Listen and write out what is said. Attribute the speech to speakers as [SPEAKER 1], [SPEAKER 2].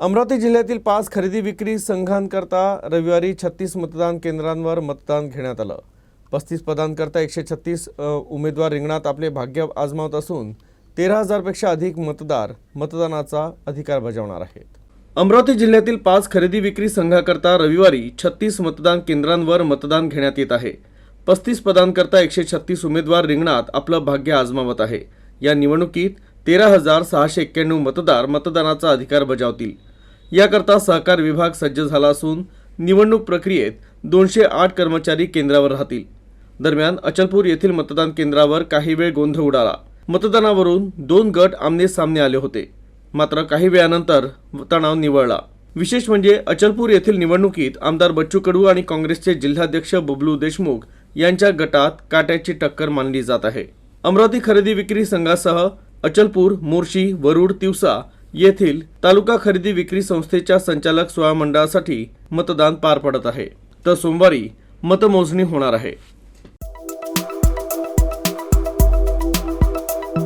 [SPEAKER 1] अमरावती जिल्ह्यातील पाच खरेदी विक्री संघांकरता रविवारी छत्तीस मतदान केंद्रांवर मतदान घेण्यात आलं. पस्तीस पदांकरता एकशे छत्तीस उमेदवार रिंगणात आपले भाग्य आजमावत असून तेरा हजारपेक्षा अधिक मतदार मतदानाचा अधिकार बजावणार आहेत. अमरावती जिल्ह्यातील पाच खरेदी विक्री संघाकरता रविवारी छत्तीस मतदान केंद्रांवर मतदान घेण्यात येत आहे. पस्तीस पदांकरता एकशे छत्तीस उमेदवार रिंगणात आपलं भाग्य आजमावत आहे. या निवडणुकीत तेरा हजार सहाशे एक्क्याण्णव मतदार मतदानाचा अधिकार बजावतील. याकरता सहकार विभाग सज्ज झाला असून निवडणूक प्रक्रियेत दोनशे आठ कर्मचारी केंद्रावर राहतील. दरम्यान अचलपूर येथील मतदान केंद्रावर काही वेळ गोंधळ उडाला. मतदानावरून दोन गट आमने सामने आले होते. मात्र काही वेळानंतर तणाव निवळला. विशेष म्हणजे अचलपूर येथील निवडणुकीत आमदार बच्चू कडू आणि काँग्रेसचे जिल्हाध्यक्ष बबलू देशमुख यांच्या गटात काट्याची टक्कर मानली जात आहे. अमरावती खरेदी विक्री संघासह अचलपूर मोर्शी वरुड तिवसा येथील तालुका खरेदी विक्री संस्थेच्या संचालक सोळा मंडळासाठी मतदान पार पडत आहे. तर सोमवारी मतमोजणी होणार आहे.